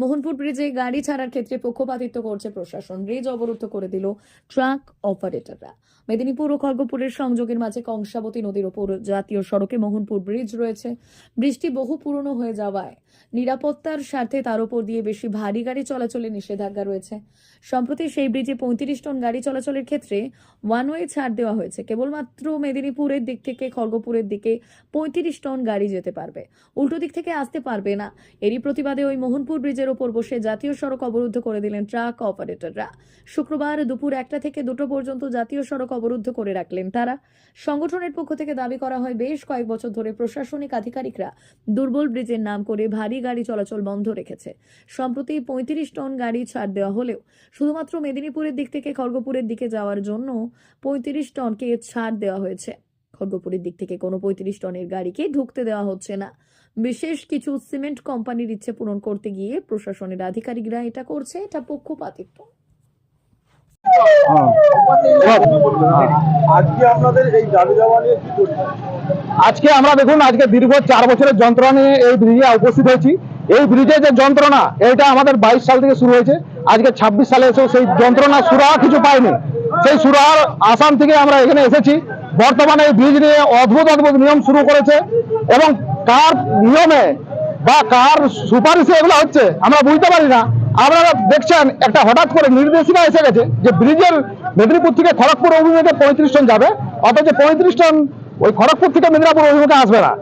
মোহনপুর ব্রিজে গাড়ি ছাড়ার ক্ষেত্রে পক্ষপাতিত্ব করছে প্রশাসন। ব্রিজ অবরুদ্ধ করে দিল ট্রাক অপারেটররা। মেদিনীপুর ও খড়গপুরের সংযোগের মাঝে কংসাবতী নদীর ওপর জাতীয় সড়কে মোহনপুর ব্রিজ রয়েছে। বৃষ্টি বহু পুরনো হয়ে যাওয়ায় নিরাপত্তার স্বার্থে তার উপর দিয়ে বেশি ভারী গাড়ি চলাচলে নিষেধাজ্ঞা রয়েছে। সম্প্রতি সেই ব্রিজে পঁয়ত্রিশ টন গাড়ি চলাচলের ক্ষেত্রে ওয়ান ওয়ে ছাড় দেওয়া হয়েছে। কেবলমাত্র মেদিনীপুরের দিক থেকে খড়গপুরের দিকে পঁয়ত্রিশ টন গাড়ি যেতে পারবে। উল্টো দিক থেকে আসতে পারবে না। এরই প্রতিবাদে ওই মোহনপুর ব্রিজের ওপর বসে জাতীয় সড়ক অবরুদ্ধ করে দিলেন ট্রাক অপারেটররা। শুক্রবার দুপুর একটা থেকে দুটো পর্যন্ত জাতীয় সড়ক অবরুদ্ধ করে রাখলেন তারা। সংগঠনের পক্ষ থেকে দাবি করা হয়, বেশ কয়েক বছর ধরে প্রশাসনিক আধিকারিকরা দুর্বল ব্রিজের নাম করে ভারী গাড়ি চলাচল বন্ধ রেখেছে। সম্প্রতি পঁয়ত্রিশ টন গাড়ি ছাড় দেওয়া হলেও শুধুমাত্র মেদিনীপুরের দিক থেকে খড়গপুরের দিকে যাওয়ার জন্য পঁয়ত্রিশ টনকে ছাড় দেওয়া হয়েছে। খড়গপুরের দিক থেকে কোনো পঁয়ত্রিশ টনের গাড়িকে ঢুকতে দেওয়া হচ্ছে না। বিশেষ কিছু সিমেন্ট কোম্পানির ইচ্ছে পূরণ করতে গিয়ে প্রশাসনের আধিকারিকরা এটা করছে এটা পক্ষপাতিত্ব। আজকে আপনাদের এই দাবি দাওয়া নিয়ে কি করছেন? আজকে আমরা দেখুন আজকে দীর্ঘ চার বছরের যন্ত্রণা নিয়ে এই ব্রিজে উপস্থিত হয়েছি। এই ব্রিজে যে যন্ত্রণা এটা আমাদের বাইশ সাল থেকে শুরু হয়েছে। আজকে ছাব্বিশ সালে এসেও সেই যন্ত্রণা সুরাহা কিছু পাইনি। সেই সুরাহার আসাম থেকে আমরা এখানে এসেছি। বর্তমানে এই ব্রিজ নিয়ে অদ্ভুত অদ্ভুত নিয়ম শুরু করেছে এবং কার নিয়মে বা কার সুপারিশে এগুলো হচ্ছে, আমরা বুঝতে পারি না। আপনারা দেখছেন, একটা হঠাৎ করে নির্দেশিকা এসে গেছে যে ব্রিজের মেদিনীপুর থেকে খড়গপুর অভিমুখে পঁয়ত্রিশ টন যাবে, অথচ পঁয়ত্রিশ টন ওই খড়গপুর থেকে মেদিনীপুর অভিমুখে আসবে না।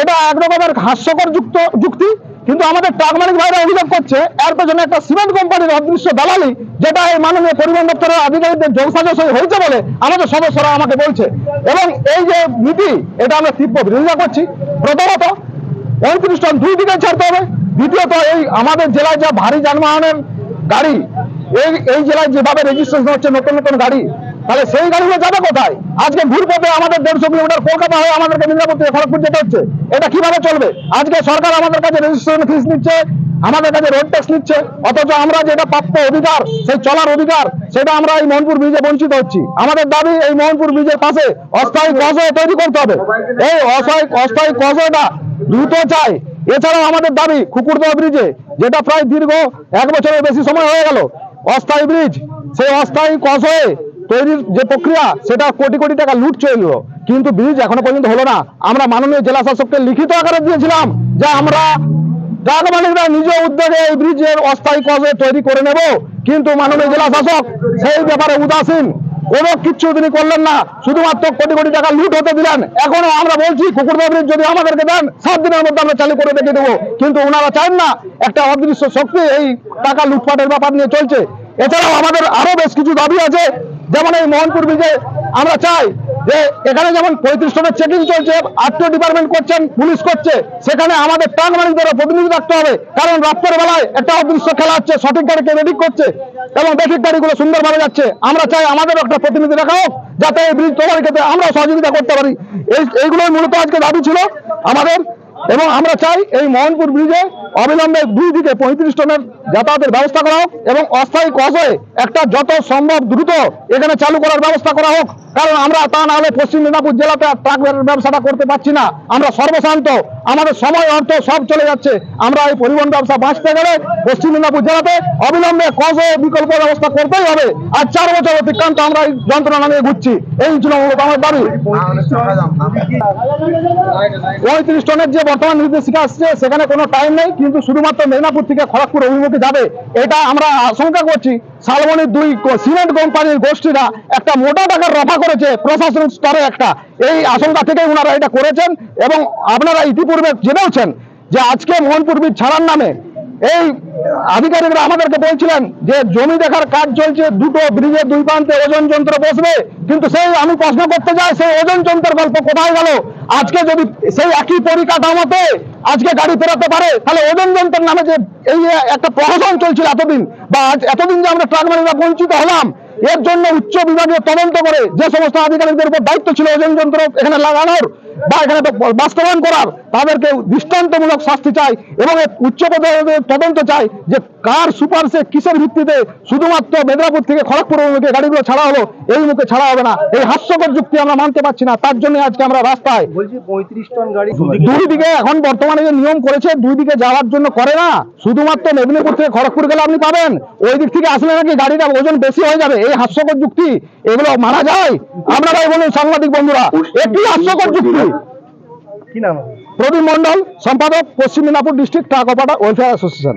এটা এক রকমের হাস্যকর যুক্ত যুক্তি। কিন্তু আমাদের ট্রাক মালিক ভাইরা অভিযোগ করছে, এর পেছনে একটা সিমেন্ট কোম্পানির অদৃশ্য দালালি, যেটা এই মাননীয় পরিবহন দপ্তরের আধিকারিকদের যোগসাজস হয়েছে বলে আমাদের সদস্যরা আমাকে বলছে। এবং এই যে নীতি, এটা আমরা তীব্র বিরোধিতা করছি। প্রথমত পঁয়ত্রিশ টন দুই দিকে ছাড়তে হবে। দ্বিতীয়ত, এই আমাদের জেলায় যা ভারী যানবাহনের গাড়ি, এই এই জেলায় যেভাবে রেজিস্ট্রেশন হচ্ছে, নতুন নতুন গাড়ি তাহলে সেই গাড়িগুলো যাবে কোথায়? আজকে ভুল পথে আমাদের দেড়শো কিলোমিটার কলকাতা হয়ে আমাদেরকে মিদনাপুর থেকে খড়গপুর যেতে হচ্ছে। এটা কীভাবে চলবে? আজকে সরকার আমাদের কাছে রেজিস্ট্রেশন ফিস নিচ্ছে, আমাদের কাছে রোড ট্যাক্স নিচ্ছে, অথচ আমরা যেটা প্রাপ্য অধিকার, সেই চলার অধিকার, সেটা আমরা এই মোহনপুর ব্রিজে বঞ্চিত হচ্ছি। আমাদের দাবি এই মোহনপুর ব্রিজের পাশে অস্থায়ী কজয় তৈরি করতে হবে। এই অস্থায়ী অস্থায়ী কজয়টা দ্রুত চাই। এছাড়াও আমাদের দাবি কুকুরদহ ব্রিজে যেটা প্রায় দীর্ঘ এক বছরের বেশি সময় হয়ে গেল, অস্থায়ী ব্রিজ সেই অস্থায়ী কজয়ে তৈরির যে প্রক্রিয়া, সেটা কোটি কোটি টাকা লুট চলল কিন্তু ব্রিজ এখনও পর্যন্ত হলো না। আমরা মাননীয় জেলা শাসককে লিখিত আকারে দিয়েছিলাম যে আমরা ট্রাক মালিকরা নিজ উদ্যোগে এই ব্রিজের অস্থায়ী কজে তৈরি করে নেব। কিন্তু মাননীয় জেলা শাসক সেই ব্যাপারে উদাসীন। কোনো কিচ্ছু তিনি করলেন না। শুধুমাত্র কোটি কোটি টাকা লুট হতে দিলেন। এখনও আমরা বলছি, কুকুরদা ব্রিজ যদি আমাদেরকে দেন, সাত দিনের মধ্যে আমরা চালু করে দেখে দেবো। কিন্তু ওনারা চান না একটা অদৃশ্য শক্তি এই টাকা লুটপাটের ব্যাপার নিয়ে চলছে। এছাড়াও আমাদের আরও বেশ কিছু দাবি আছে। যেমন এই মোহনপুর ব্রিজে আমরা চাই যে এখানে যেমন পঁয়ত্রিশ টনের চেকিং চলছে আত্মীয় ডিপার্টমেন্ট করছেন, পুলিশ করছে, সেখানে আমাদের ট্রাক মালিকদেরও প্রতিনিধি রাখতে হবে। কারণ রাত্রের বেলায় একটা অদৃশ্য খেলা হচ্ছে, সঠিক গাড়িকে রেডি করছে এবং বেঠিক গাড়িগুলো সুন্দরভাবে যাচ্ছে। আমরা চাই আমাদের একটা প্রতিনিধি রাখা হোক, যাতে এই ব্রিজ তোমার ক্ষেত্রে আমরা সহযোগিতা করতে পারি। এই, এইগুলোই মূলত আজকে দাবি ছিল আমাদের এবং আমরা চাই এই মোহনপুর ব্রিজে অবিলম্বে দুই দিকে পঁয়ত্রিশ টনের যাতায়াতের ব্যবস্থা করা হোক এবং অস্থায়ী কজে একটা যত সম্ভব দ্রুত এখানে চালু করার ব্যবস্থা করা হোক। কারণ আমরা তা না হলে পশ্চিম মেদিনীপুর জেলাতে ট্রাক ব্যবসাটা করতে পারছি না। আমরা সর্বশান্ত। আমাদের সময়, অর্থ সব চলে যাচ্ছে। আমরা এই পরিবহন ব্যবসা বাঁচতে গেলে পশ্চিম মেদিনীপুর জেলাতে অবিলম্বে কজ বিকল্প ব্যবস্থা করতেই হবে। আর চার বছর অতিক্রান্ত আমরা এই যন্ত্রণা নিয়ে ঘুরছি। এই ছিল মূলত আমার দাবি। পঁয়ত্রিশ টনের যে বর্তমান নির্দেশিকা আসছে, সেখানে কোনো টাইম নেই। কিন্তু শুধুমাত্র মেদিনীপুর থেকে খড়গপুর অভিমুখে যাবে, এটা আমরা আশঙ্কা করছি। শালবনির দুই সিমেন্ট কোম্পানির গোষ্ঠীরা একটা মোটা টাকার রফা করেছে, প্রশাসনিক স্তরে একটা। এই আশঙ্কা থেকেই ওনারা এটা করেছেন এবং আপনারা ইতিপূর্বে জেনেওছেন যে আজকে মোহনপুর বীর ছাড়ার নামে এই আধিকারিকরা আমাদেরকে বলছিলেন যে জমি দেখার কাজ চলছে, দুটো ব্রিজের দুই প্রান্তে ওজন যন্ত্র বসবে, কিন্তু সেই আমি প্রশ্ন করতে যাই, সেই ওজন যন্ত্রের গল্প কোথায় গেল? আজকে যদি সেই একই পরিকাঠামোতে আজকে গাড়ি ফেরাতে পারে, তাহলে ওজন যন্ত্রের নামে যে এই একটা প্রহসন চলছিল এতদিন, বা আজ এতদিন যে আমরা ট্রাক মালিকরা বঞ্চিত হলাম, এর জন্য উচ্চ বিভাগীয় তদন্ত করে যে সমস্ত আধিকারিকদের উপর দায়িত্ব ছিল ওজন যন্ত্র এখানে লাগানোর, বা এখানে বাস্তবায়ন করার তাদেরকে দৃষ্টান্তমূলক শাস্তি চাই এবং উচ্চ তদন্ত চাই যে কার সুপারসে কিসের ভিত্তিতে শুধুমাত্র মেদিনীপুর থেকে খড়গপুর মুখে গাড়িগুলো ছাড়া হলো এই মুখে ছাড়া হবে না। এই হাস্যকর যুক্তি আমরা মানতে পারছি না তার জন্য আজকে আমরা রাস্তায় দুই দিকে। এখন বর্তমানে যে নিয়ম করেছে দুই দিকে যাওয়ার জন্য করে না। শুধুমাত্র মেদিনীপুর থেকে খড়গপুর গেলে আপনি পাবেন। ওই দিক থেকে আসলে নাকি গাড়িটা ওজন বেশি হয়ে যাবে? এই হাস্যকর যুক্তি এগুলো মানা যায়? আপনারাই বলুন সাংবাদিক বন্ধুরা একটি হাস্যকর যুক্তি। কি নাম প্রদীপ মন্ডল সম্পাদক Paschim Medinipur district truck operator welfare association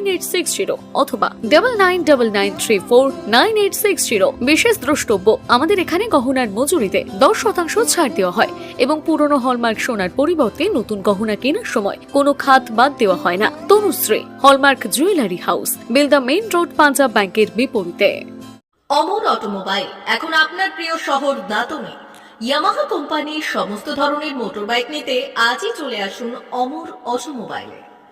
বিশেষ দ্রষ্টব্য, আমাদের এখানে গহনার মজুরিতে দশ শতাংশ ছাড় দেওয়া হয় এবং পুরনো হলমার্ক সোনার পরিবর্তে নতুন গহনা কেনার সময় কোনো খাত বাদ দেওয়া হয় না। Tanushree, hallmark jewellery house Belda main road, Punjab ব্যাংকের বিপরীতে। অমর অটোমোবাইল, এখন আপনার প্রিয় শহর দাতনে। ইয়ামাহা কোম্পানির সমস্ত ধরনের মোটরবাইক নিতে আজই চলে আসুন অমর অটোমোবাইলে।